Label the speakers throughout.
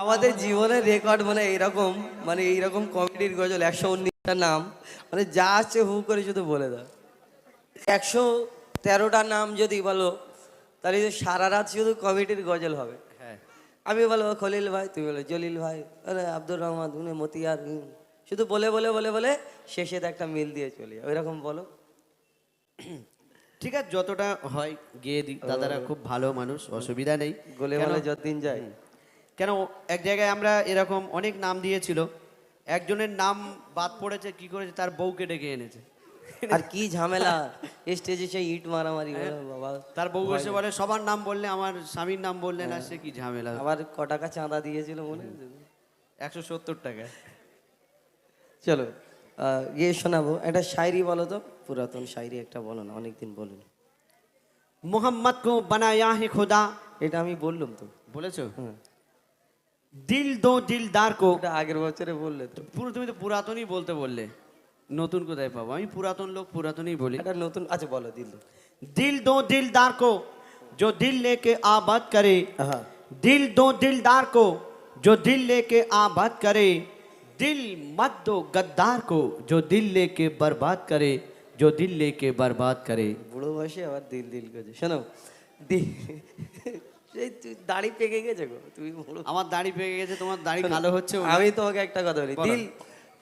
Speaker 1: আমাদের জীবনের রেকর্ড মানে এইরকম মানে এইরকম কমেডির গজল একশো উনিশটা নাম মানে যা আছে হু করে শুধু বলে দাও। একশো তেরোটা নাম যদি বলো তাহলে সারা রাত শুধু কমেডির গজল হবে।
Speaker 2: হ্যাঁ।
Speaker 1: আমি বলব খলিল ভাই তুমি বলো জলিল ভাই আরে আব্দুর রহমান উনি মতিয়ার। শুধু বলে বলে বলে বলে শেষে একটা মিল দিয়ে চলে যাও। এরকম বলো।
Speaker 2: ঠিক আছে যতটা হয় গিয়ে দিই। দাদারা খুব ভালো মানুষ অসুবিধা নেই।
Speaker 1: গলে বলে যতদিন যায়।
Speaker 2: কেন এক জায়গায় আমরা এরকম অনেক নাম দিয়েছিল একজনের নাম বাদ পড়েছে কি করেছে তার বউকে ডেকে এনেছে।
Speaker 1: আর কি ঝামেলা স্টেজে সেই ইট মারামারি বলো বাবা।
Speaker 2: তার বউ এসে বলে সবার নাম বললে আমার স্বামীর নাম বললে না সে কি ঝামেলা?
Speaker 1: আবার ক টাকা চাঁদা দিয়েছিল মনে
Speaker 2: একশো সত্তর টাকা।
Speaker 1: চলো ইয়ে শোনাবো। একটা শায়রি বলো তো পুরাতন শায়রি একটা বলো না অনেকদিন বলুন।
Speaker 2: মোহাম্মদ কো বানায়া হে খোদা।
Speaker 1: এটা আমি বললাম তো।
Speaker 2: বলেছ?
Speaker 1: হুম।
Speaker 2: দিল দো দিলদার কো
Speaker 1: ওটা আগের বছরে বললে তো
Speaker 2: পুরো তুমি তো পুরাতনই বলতে বললে নতুন কোথায় পাবো আমি পুরাতন লোক পুরাতনই বলি
Speaker 1: এটা নতুন আচ্ছা বলো দিল
Speaker 2: दिल दो दिलदार को जो दिल लेके आबाद करे
Speaker 1: হ্যাঁ
Speaker 2: दिल दो दिलदार को जो दिल लेके आबाद करे दिल मत दो गद्दार को जो दिल लेके बर्बाद करे जो दिल लेके बर्बाद करे
Speaker 1: বুড়ো বয়সে আবার দিল দিল করছে শোনো দি সেই তুই দাড়ি পেকে গেছে গো তুমি বুড়ো
Speaker 2: আমার দাড়ি পেকে গেছে তোমার দাড়ি কালো হচ্ছে
Speaker 1: আমি তোমাকে একটা কথা বলি
Speaker 2: বলো।
Speaker 1: দিল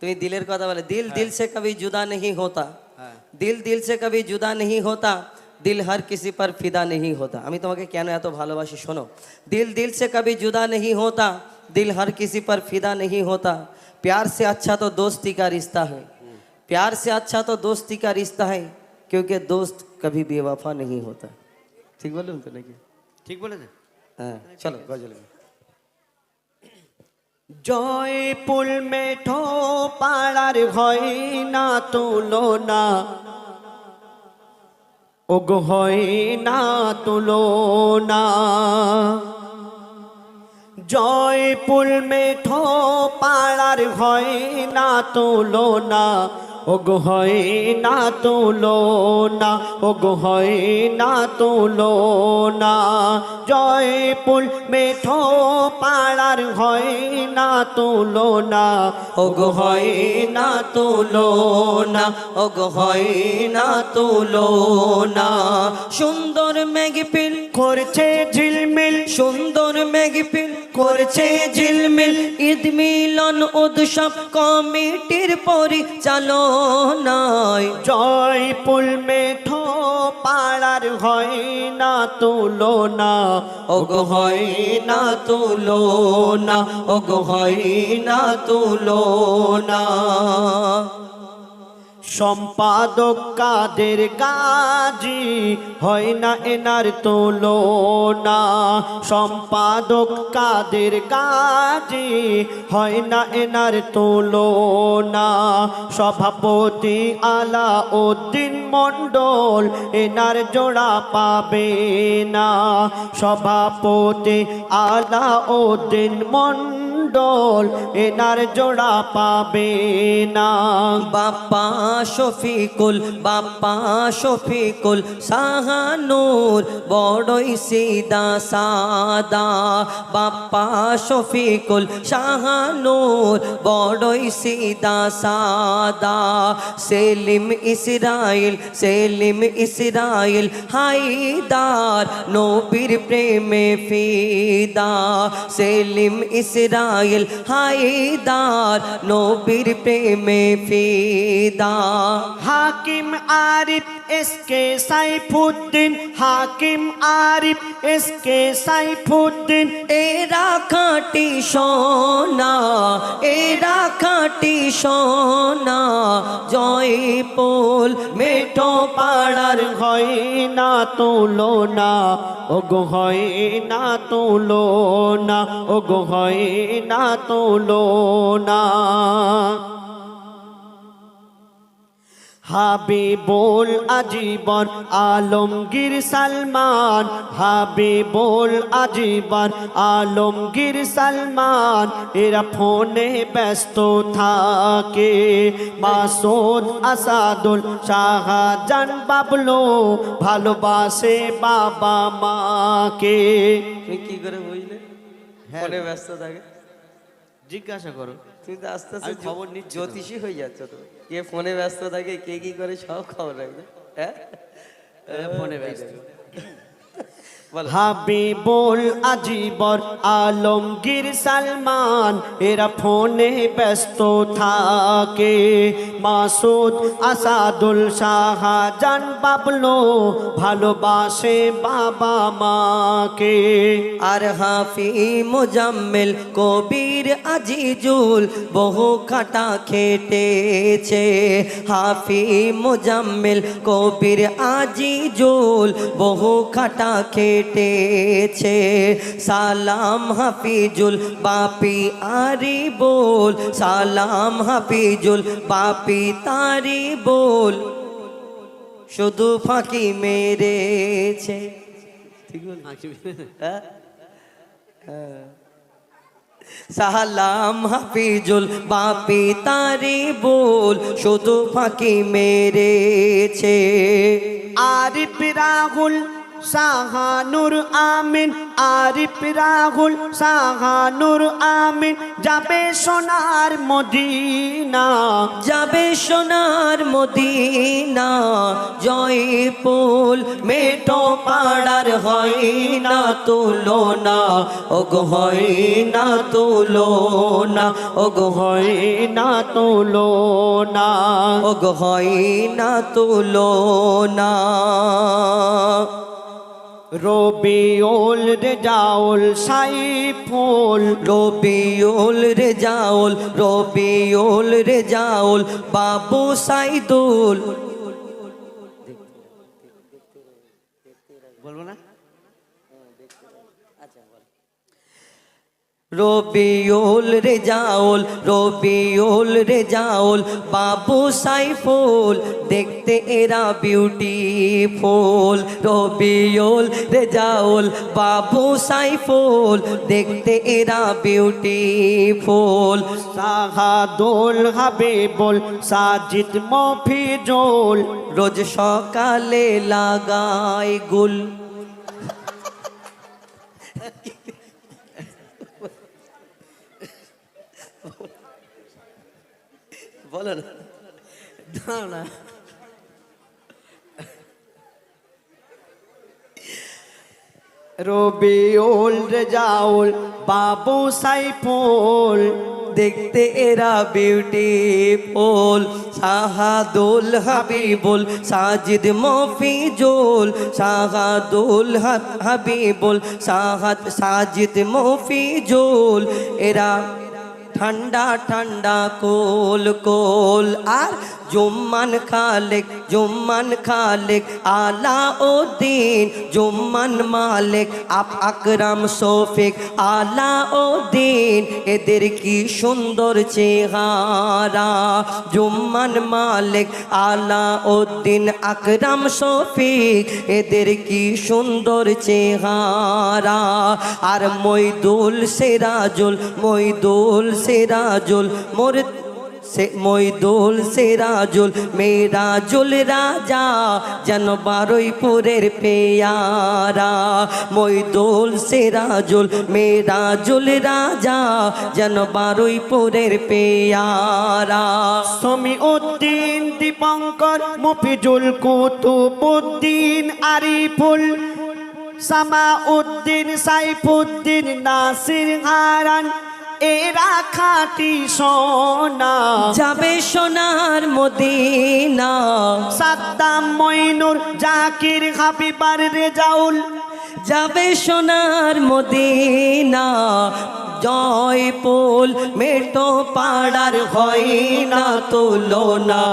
Speaker 1: তুমি দিলের কথা বলে দিল দিল से कभी जुदा नहीं होता
Speaker 2: হ্যাঁ
Speaker 1: দিল দিল से कभी जुदा नहीं होता दिल हर किसी पर फिदा नहीं होता আমি তোমাকে কেন এত ভালোবাসি শোনো दिल दिल से कभी जुदा नहीं होता दिल हर किसी पर फिदा नहीं होता प्यार से अच्छा तो दोस्ती का रिश्ता है प्यार से अच्छा तो दोस्ती का रिश्ता है क्योंकि दोस्त कभी बेवफा नहीं होता ঠিক বললাম তো নাকি
Speaker 2: ঠিক বলেছে
Speaker 1: হ্যাঁ চলো গজল
Speaker 2: জয়পুল মেঠো পাড়ার হয় না তুলনা ওগো হয় না তুলনা জয়পুল মেঠো পাড়ার হয় না তুলনা ওগো হয় না তুলনা ওগো হয় না তুলনা জয়পুল মেঠো পাড়ার হয় না তুলনা ওগো হয় না তুলনা
Speaker 1: ওগো হয় না তুলনা সুন্দর মেঘপিল
Speaker 2: করছে ঝিলমিল,
Speaker 1: সুন্দর মেঘপিল করছে ঝিলমিল। ঈদ মিলন উৎসব কমিটির পরিচালনায়।
Speaker 2: জয়পুল মেঠো পাড়ার হয় না তুলনা।
Speaker 1: ওগো হয় না তুলনা ওগো হয় না তুলনা।
Speaker 2: সম্পাদক কাদের গাজি হয় না এনার তুলনা? সম্পাদক কাদের গাজি হয় না এনার তুলনা? সভাপতি আলা উদ্দিন মণ্ডল এনার জোড়া পাবে না। সভাপতি আলা উদ্দিন মণ্ডল এনার জোড়া পাবে না।
Speaker 1: বাপ্পা শফিকুল বাপ্পা শফিকুল, সাহানুর, বড়ই সিদা সাদা। বাপ্পা শফিকুল শাহানুর বড়ই সিদা সাদা। সেলিম ইসরাইল সেলিম ইসরাইল হাইদার নবীর প্রেমে ফিদা। সেলিম ইসরাইল হাইদার নবীর প্রেমে ফিদা।
Speaker 2: Hakim Arif SK Saifuddin Hakim Arif SK Saifuddin.
Speaker 1: এরা খাটি সোনা এরা খাটি সোনা জয়পুল মেটো
Speaker 2: পাড়ার হয় না তুলনা ওগো হয় না তুলনা ওগো হয় না তুলনা হাবিবুল আজীবন আলমগীর সালমান হাবিবুল আজীবন আলমগীর সালমান এরা ফোনে ব্যস্ত থাকে। মাসুদ আসাদুল শাহজান বাবলু ভালোবাসে বাবা মাকে।
Speaker 1: কি করে বুঝলে? ফোনে ব্যস্ত থাকে।
Speaker 2: জিজ্ঞাসা করো।
Speaker 1: তুমি তো আস্তে আস্তে
Speaker 2: খবর নিচ্ছ
Speaker 1: জ্যোতিষী হয়ে যাচ্ছ তো কে ফোনে ব্যস্ত থাকে কে কি করে সব খবর রাখবে? হ্যাঁ?
Speaker 2: ফোনে ব্যস্ত। হাবিবুল আজিবর আলমগীর সালমান এরা ফোনে ব্যস্ত থাকে। মাসুদ আসাদুল শাহজান বাবলো ভালোবাসে বাবা মাকে।
Speaker 1: আর হাফি মোজাম্মেল কবির আজিজুল বহু খাটা খেটেছে। হাফি মোজাম্মেল কবির আজিজুল বহু খাটা খেটেছে সালাম হাফিজুল বাপি আরি বল। সালাম হাফিজুল বাপি তারি বল। শুধু ফাঁকি মেরেছে। ঠিক হ্যাঁ? হ্যাঁ। সালাম হাফিজুল বাপি তারি বল। শুধু ফাঁকি মেরেছে।
Speaker 2: আরিফ রাহুল সাহানুর আমিন, আরিফ রাহুল সাহানুর আমিন, যাবে সোনার মদিনা।
Speaker 1: যাবে সোনার মদিনা, জয়পুল মেটো পাড়ার হয় না তুলনা, ওগ হয় না তুলনা, ওগ হয়
Speaker 2: না তোলো না
Speaker 1: ওগ হয় না তুলনা।
Speaker 2: রবিউল রেজাউল সাইফুল।
Speaker 1: রবিউল রে জাউল রবিউল রে জাউল বাবু সাইদুল
Speaker 2: বলব না
Speaker 1: রবিউল রে জাউল রবিউল রে জাউল বাবু সাইফুল দেখতে এরা বিউটিফুল রবিউল রে জাউল বাবু সাইফুল দেখতে এরা বিউটিফুল
Speaker 2: সাহাদুল হাবিবুল সাজিদ মফিজুল।
Speaker 1: রোজ সকালে লাগাই গুল। বলো না।
Speaker 2: রবিউল রেজাউল, বাবু সাইফুল,
Speaker 1: দেখতে এরা বিউটিফুল সাহাদুল হাবিবুল, সাজিদ মফিজুল। সাহাদুল হাব- হাবিবুল সাহাদ সাজিদ মফিজুল। এরা ঠান্ডা ঠান্ডা কোল কোল আর জুম্মান খালেক জুম্মান খালেক আলা উদ্দিন জুম্মান মালিক, আপ আকরাম শফিক আলা উদ্দিন এদের কি সুন্দর চেহারা? জুম্মান মালিক আলা উদ্দিন আকরাম শফিক, এদের কি সুন্দর চেহারা? আর মইদুল সেরাজুল মইদুল সেরাজুল মোর সে মইদুল সেরাজুল মেরাজুল রাজা, যেন বারুইপুরের পেয়ারা। মইদুল সেরাজুল মেরাজুল রাজা, যেন বারুইপুরের পেয়ারা।
Speaker 2: সমী উদ্দিন, দীপঙ্কর, মফিজুল কুতুবুদ্দিন, আরিফুল সামা উদ্দিন সাইফুদ্দিন, নাসির হারান এরা খাটি সোনা।
Speaker 1: যাবে সোনার মদিনা।
Speaker 2: সাদ্দাম মইনুর জাকির হাবিবার রেজাউল।
Speaker 1: যাবে সোনার মদিনা। জয়পুল মেটো পাড়ার হয় না তুলনা,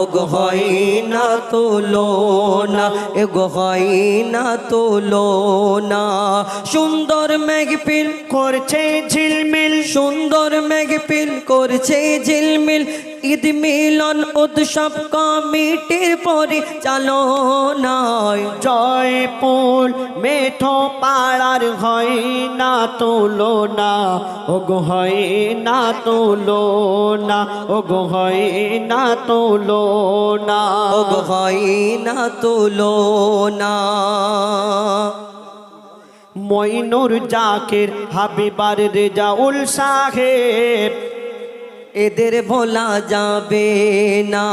Speaker 1: ওগ হয় না তুলনা, এগো হয় না তুলনা। সুন্দর মেঘপিল
Speaker 2: করছে ঝিলমিল,
Speaker 1: সুন্দর মেঘপিল করছে ঝিলমিল। ঈদ মিলন উৎসব কমিটির পরিচালনায়
Speaker 2: জয়পুর মেঠো পাড়ার হয় না তোলো না গোহয় না তোলো না ওগো হয় না তোলো না।
Speaker 1: ওগো হয় না তুলনা
Speaker 2: মইনুর জাকির হাবিবার রেজাউল সাহেব
Speaker 1: এদের ভোলা যাবে না।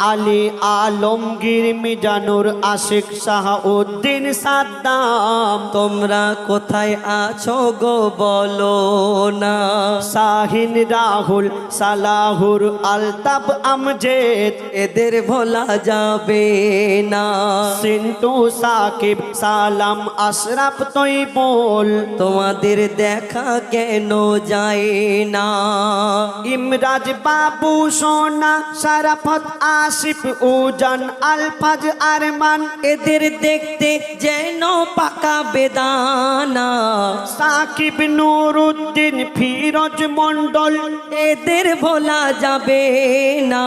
Speaker 2: আলী আলমগীর মিজানুর আশিক শাহ উদ্দিন সাদ্দাম।
Speaker 1: তোমরা কোথায় আছো গো বলো না।
Speaker 2: শাহিন রাহুল সালাহুর আলতাব আমজেদ।
Speaker 1: এদের ভোলা যাবে না।
Speaker 2: সিন্টু সাকিব সালাম আশরাফ বল
Speaker 1: তোমাদের দেখা কেন যায় না?
Speaker 2: ইমরাজ বাবু সোনা সারাফত আসিফ উজান আলফাজ আরমান
Speaker 1: এদের দেখতে যেন পাকা বেদানা
Speaker 2: সাকিব নুরুদ্দিন ফিরোজ মন্ডল
Speaker 1: এদের ভোলা যাবে না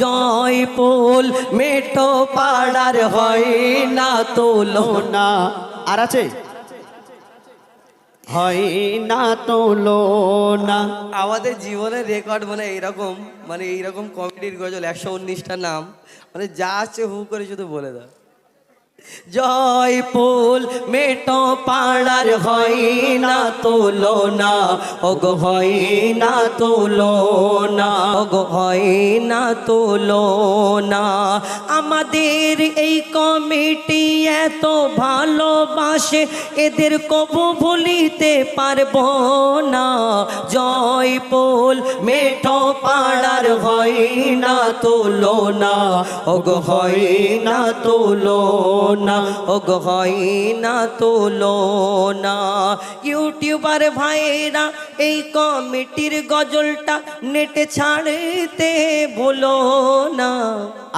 Speaker 1: জয়পুল মেটো পাড়ার হয় না তোলো
Speaker 2: না আর আছে হয় না না।
Speaker 1: আমাদের জীবনের রেকর্ড মানে এইরকম মানে এইরকম কমেডির গজল একশো উনিশটা নাম মানে যা আছে হু করে শুধু বলে দাও। জয়পুল মেটো পাড়ার হয় না তোলো না ওগো হয় না তোলো না ওগো হয় না তোলো না আমাদের এই কমিটি এত ভালোবাসে, এদের কবু ভুলিতে পারব না। জয়পুল মেঠো পাড়ার হয় না তোলো না ওগো হয় না তোলো না ওগো হয় না তোলো না ইউটিউবার ভাইরা এই কমিটির গজলটা নেটে ছাড়তে ভুলো না।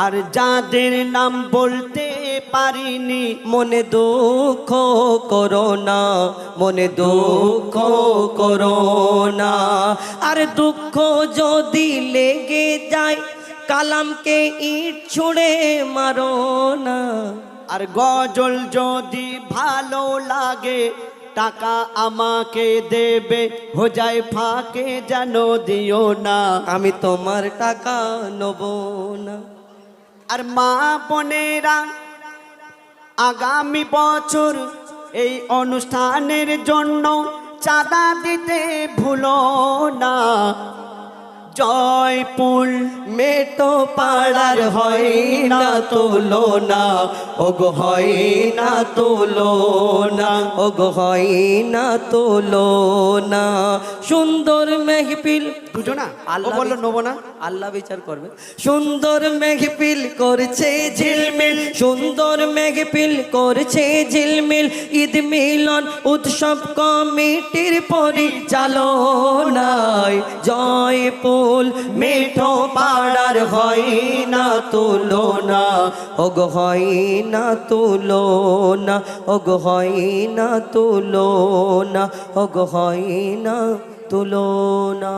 Speaker 2: আর যাদের নাম বলতে পারিনি
Speaker 1: মনে দুঃখ করো না মনে দুঃখ করো না। আর দুঃখ যদি লেগে যায় কালামকে ইট ছুঁড়ে মারো না।
Speaker 2: আর গজল যদি ভালো লাগে টাকা আমাকে দেবে হো যায় ফাঁকে যেন দিও না।
Speaker 1: আমি তোমার টাকা নেব না।
Speaker 2: আর মা বোনেরা আগামী বছর এই অনুষ্ঠানের জন্য চাঁদা দিতে ভুলো না। জয়পুর
Speaker 1: মেটো পাড়ার হয় না তোলো না। ওগো হয় না তোলো না ওগো হয় না তোলো না। সুন্দর মেহফিল
Speaker 2: দুজনা না?
Speaker 1: আল্লাহ
Speaker 2: বলল নেব না?
Speaker 1: আল্লাহ বিচার করবে। সুন্দর মেঘপিল করছে ঝিলমিল সুন্দর মেঘপিল করছে ঝিলমিল। ঈদ মিলন উৎসব কমিটির পরিচালনায় জয়পুল মিঠো পাড়ার হয় না তুলো না ওগ হয় না তুলো না ওগ হয় না তুলো না ওগ হয় না তুলনা।